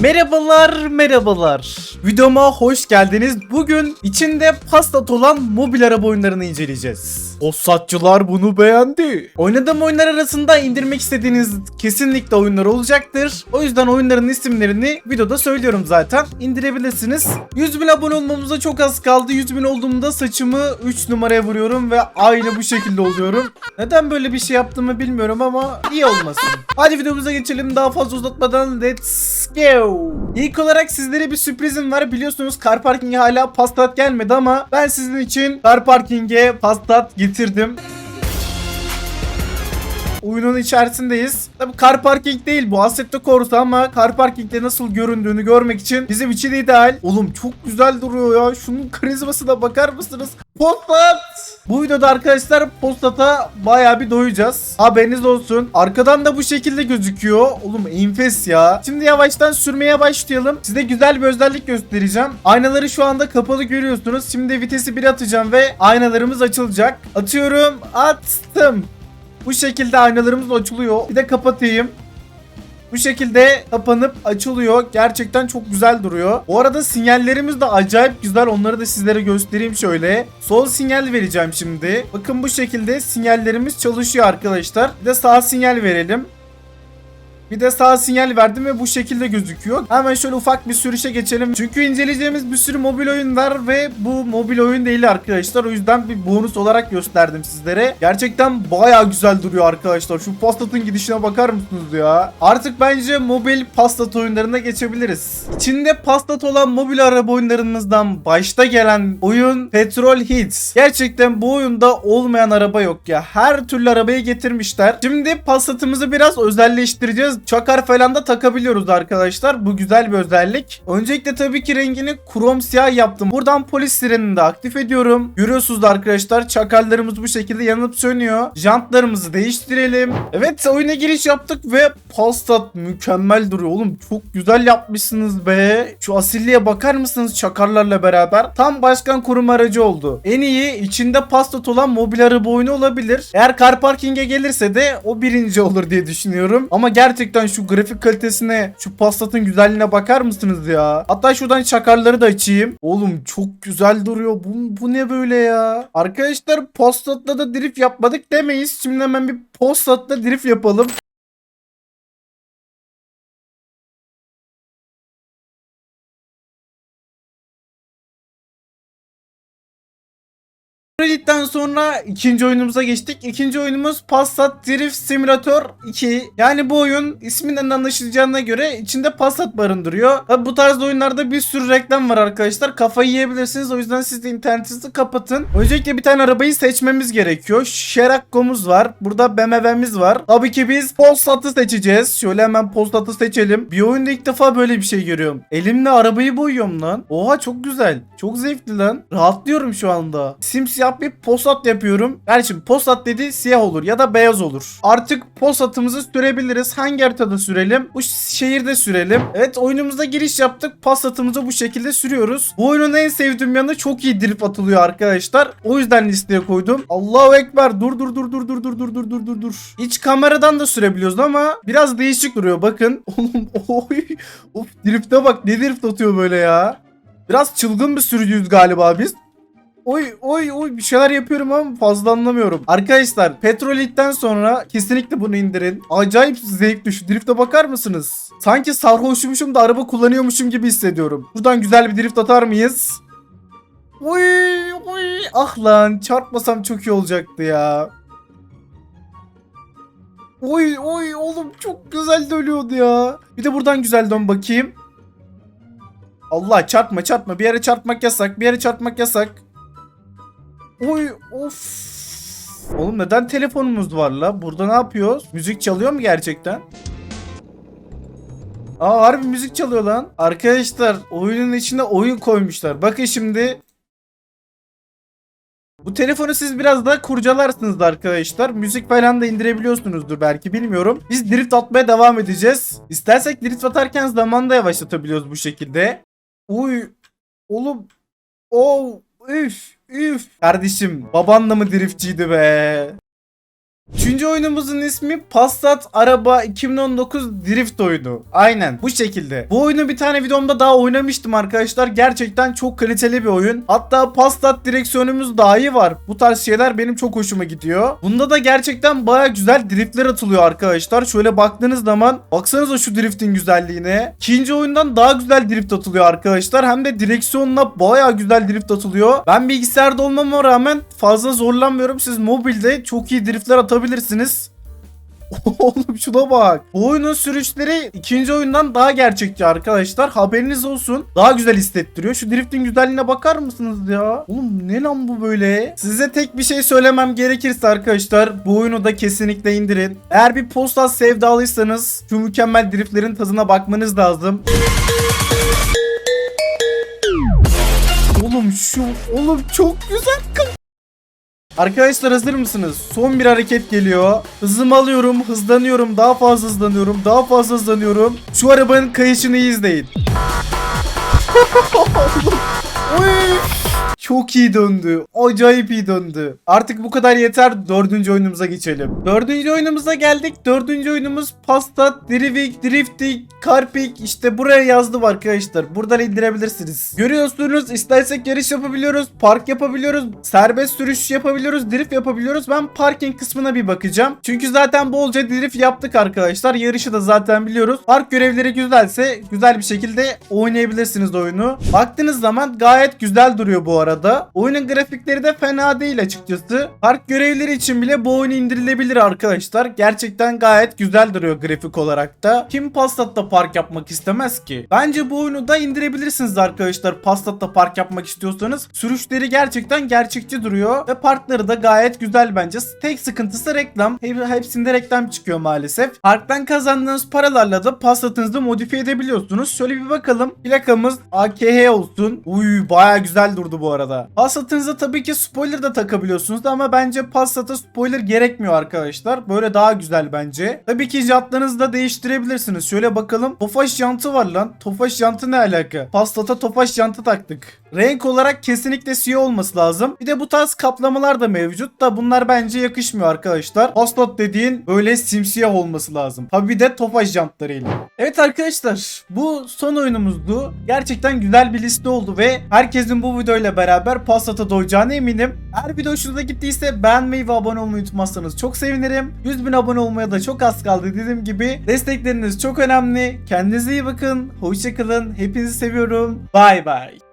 Merhabalar merhabalar. Videoma hoş geldiniz. Bugün içinde pastat olan mobil araba oyunlarını inceleyeceğiz. O satçılar bunu beğendi. Oynadığım oyunlar arasında indirmek istediğiniz kesinlikle oyunlar olacaktır. O yüzden oyunların isimlerini videoda söylüyorum zaten. İndirebilirsiniz. 100 bin abone olmamıza çok az kaldı. 100 bin olduğumda saçımı 3 numaraya vuruyorum ve aynı bu şekilde oluyorum. Neden böyle bir şey yaptığımı bilmiyorum ama iyi olmasın. Hadi videomuza geçelim. Daha fazla uzatmadan let's go. İlk olarak sizlere bir sürprizim var. Biliyorsunuz car parking'e hala pastat gelmedi ama ben sizin için car parking'e pastat getirdim bitirdim. Oyunun içerisindeyiz. Tabi car parking değil bu Assetto Corsa ama car parking'de nasıl göründüğünü görmek için bizim için ideal. Oğlum çok güzel duruyor ya. Şunun karizmasına bakar mısınız? Postat! Bu videoda arkadaşlar postata baya bir doyacağız. Haberiniz olsun. Arkadan da bu şekilde gözüküyor. Oğlum enfes ya. Şimdi yavaştan sürmeye başlayalım. Size güzel bir özellik göstereceğim. Aynaları şu anda kapalı görüyorsunuz. Şimdi vitesi 1 atacağım ve aynalarımız açılacak. Atıyorum. Attım. Bu şekilde aynalarımız açılıyor. Bir de kapatayım. Bu şekilde kapanıp açılıyor. Gerçekten çok güzel duruyor. Bu arada sinyallerimiz de acayip güzel. Onları da sizlere göstereyim şöyle. Sol sinyal vereceğim şimdi. Bakın bu şekilde sinyallerimiz çalışıyor arkadaşlar. Bir de sağ sinyal verelim. Bir de sağ sinyal verdim ve bu şekilde gözüküyor. Hemen şöyle ufak bir sürüşe geçelim. Çünkü inceleyeceğimiz bir sürü mobil oyun var ve bu mobil oyun değil arkadaşlar. O yüzden bir bonus olarak gösterdim sizlere. Gerçekten baya güzel duruyor arkadaşlar. Şu pastatın gidişine bakar mısınız ya? Artık bence mobil pastat oyunlarına geçebiliriz. İçinde pastat olan mobil araba oyunlarımızdan başta gelen oyun Petrol Hits. Gerçekten bu oyunda olmayan araba yok ya. Her türlü arabayı getirmişler. Şimdi pasatımızı biraz özelleştireceğiz. Çakar falan da takabiliyoruz arkadaşlar. Bu güzel bir özellik. Öncelikle tabii ki rengini krom siyah yaptım. Buradan polis sirenini de aktif ediyorum. Görüyorsunuz arkadaşlar çakallarımız bu şekilde yanıp sönüyor. Jantlarımızı değiştirelim. Evet oyuna giriş yaptık ve pastat mükemmel duruyor. Oğlum çok güzel yapmışsınız be. Şu asilliğe bakar mısınız çakarlarla beraber? Tam başkan koruma aracı oldu. En iyi içinde pastat olan mobil araba oyunu olabilir. Eğer car parking'e gelirse de o birinci olur diye düşünüyorum. Ama gerçekten şu grafik kalitesine, şu pastatın güzelliğine bakar mısınız ya? Hatta şuradan çakarları da açayım. Oğlum çok güzel duruyor. Bu, bu ne böyle ya? Arkadaşlar pastatla da drift yapmadık demeyiz. Şimdi hemen bir pastatla drift yapalım. Elite'den sonra ikinci oyunumuza geçtik. İkinci oyunumuz Passat Drift Simulator 2. Yani bu oyun isminden anlaşılacağına göre içinde Passat barındırıyor. Tabi bu tarz oyunlarda bir sürü reklam var arkadaşlar. Kafayı yiyebilirsiniz. O yüzden siz de internetinizi kapatın. Öncelikle bir tane arabayı seçmemiz gerekiyor. Şerakko'muz var. Burada BMW'miz var. Tabii ki biz Passat'ı seçeceğiz. Şöyle hemen Passat'ı seçelim. Bir oyunda ilk defa böyle bir şey görüyorum. Elimle arabayı boyuyorum lan. Oha çok güzel. Çok zevkli lan. Rahatlıyorum şu anda. Simsiyah bir posat yapıyorum. Yani şimdi posat dedi siyah olur ya da beyaz olur. Artık posatımızı sürebiliriz. Hangi haritada sürelim? Bu şehirde sürelim. Evet oyunumuza giriş yaptık. Pasatımızı bu şekilde sürüyoruz. Bu oyunun en sevdiğim yanı çok iyi drift atılıyor arkadaşlar. O yüzden listeye koydum. Allahu Ekber. Dur dur dur dur dur dur dur dur dur dur dur. İç kameradan da sürebiliyoruz ama biraz değişik duruyor. Bakın. Oğlum oy. Of drifte bak. Ne drift atıyor böyle ya. Biraz çılgın bir sürücüyüz galiba biz. Oy oy oy bir şeyler yapıyorum ama fazla anlamıyorum. Arkadaşlar Petrolit'ten sonra kesinlikle bunu indirin. Acayip zevkli şu drifte bakar mısınız? Sanki sarhoşmuşum da araba kullanıyormuşum gibi hissediyorum. Buradan güzel bir drift atar mıyız? Oy oy ah lan çarpmasam çok iyi olacaktı ya. Oy oy oğlum çok güzel dönüyordu ya. Bir de buradan güzel dön bakayım. Allah çarpma çarpma bir yere çarpmak yasak bir yere çarpmak yasak. Oy of. Oğlum neden telefonumuz var la? Burada ne yapıyoruz? Müzik çalıyor mu gerçekten? Aa harbi müzik çalıyor lan. Arkadaşlar oyunun içine oyun koymuşlar. Bakın şimdi. Bu telefonu siz biraz daha kurcalarsınız da arkadaşlar. Müzik falan da indirebiliyorsunuzdur belki bilmiyorum. Biz drift atmaya devam edeceğiz. İstersek drift atarken zamanı da yavaşlatabiliyoruz bu şekilde. Uy. Oğlum. Oh. Üf. Üf. Kardeşim baban da mı driftçiydi be? Üçüncü oyunumuzun ismi Passat Araba 2019 Drift oyunu. Aynen bu şekilde. Bu oyunu bir tane videomda daha oynamıştım arkadaşlar. Gerçekten çok kaliteli bir oyun. Hatta Passat direksiyonumuz dahi var. Bu tarz şeyler benim çok hoşuma gidiyor. Bunda da gerçekten baya güzel driftler atılıyor arkadaşlar. Şöyle baktığınız zaman baksanıza şu driftin güzelliğine. İkinci oyundan daha güzel drift atılıyor arkadaşlar. Hem de direksiyonla baya güzel drift atılıyor. Ben bilgisayarda olmama rağmen fazla zorlanmıyorum. Siz mobilde çok iyi driftler atabilirsiniz. Oğlum şuna bak. Bu oyunun sürüşleri ikinci oyundan daha gerçekçi arkadaşlar. Haberiniz olsun. Daha güzel hissettiriyor. Şu driftin güzelliğine bakar mısınız ya? Oğlum ne lan bu böyle? Size tek bir şey söylemem gerekirse arkadaşlar bu oyunu da kesinlikle indirin. Eğer bir postal sevdalıysanız şu mükemmel driftlerin tadına bakmanız lazım. Oğlum şu oğlum çok güzel Arkadaşlar hazır mısınız? Son bir hareket geliyor. Hızımı alıyorum, hızlanıyorum, daha fazla hızlanıyorum, daha fazla hızlanıyorum. Şu arabanın kayışını izleyin. Oy! Çok iyi döndü. Acayip iyi döndü. Artık bu kadar yeter. Dördüncü oyunumuza geçelim. Dördüncü oyunumuza geldik. Dördüncü oyunumuz Pasta, Drivik, Drifting, Carpik. İşte buraya yazdım arkadaşlar. Buradan indirebilirsiniz. Görüyorsunuz istersek yarış yapabiliyoruz. Park yapabiliyoruz. Serbest sürüş yapabiliyoruz. Drift yapabiliyoruz. Ben parking kısmına bir bakacağım. Çünkü zaten bolca drift yaptık arkadaşlar. Yarışı da zaten biliyoruz. Park görevleri güzelse güzel bir şekilde oynayabilirsiniz oyunu. Baktığınız zaman gayet güzel duruyor bu arada. Oyunun grafikleri de fena değil açıkçası. Park görevleri için bile bu oyun indirilebilir arkadaşlar. Gerçekten gayet güzel duruyor grafik olarak da. Kim Passat'ta park yapmak istemez ki? Bence bu oyunu da indirebilirsiniz arkadaşlar. Passat'ta park yapmak istiyorsanız. Sürüşleri gerçekten gerçekçi duruyor. Ve parkları da gayet güzel bence. Tek sıkıntısı reklam. Hep- Hepsinde reklam çıkıyor maalesef. Parktan kazandığınız paralarla da Passat'ınızı modifiye edebiliyorsunuz. Şöyle bir bakalım. Plakamız AKH olsun. Uy baya güzel durdu bu arada. Passat'ınıza tabii ki spoiler da takabiliyorsunuz ama bence Passat'a spoiler gerekmiyor arkadaşlar. Böyle daha güzel bence. Tabii ki jantlarınızı da değiştirebilirsiniz. Şöyle bakalım. Tofaş jantı var lan. Tofaş jantı ne alaka? Passat'a Tofaş jantı taktık. Renk olarak kesinlikle siyah olması lazım. Bir de bu tarz kaplamalar da mevcut da bunlar bence yakışmıyor arkadaşlar. Passat dediğin böyle simsiyah olması lazım. Tabii de Tofaş jantlarıyla. Evet arkadaşlar bu son oyunumuzdu. Gerçekten güzel bir liste oldu ve herkesin bu videoyla beraber Passat'a doyacağına eminim. Eğer video hoşunuza gittiyse beğenmeyi ve abone olmayı unutmazsanız çok sevinirim. 100 bin abone olmaya da çok az kaldı dediğim gibi. Destekleriniz çok önemli. Kendinize iyi bakın. Hoşçakalın. Hepinizi seviyorum. Bay bay.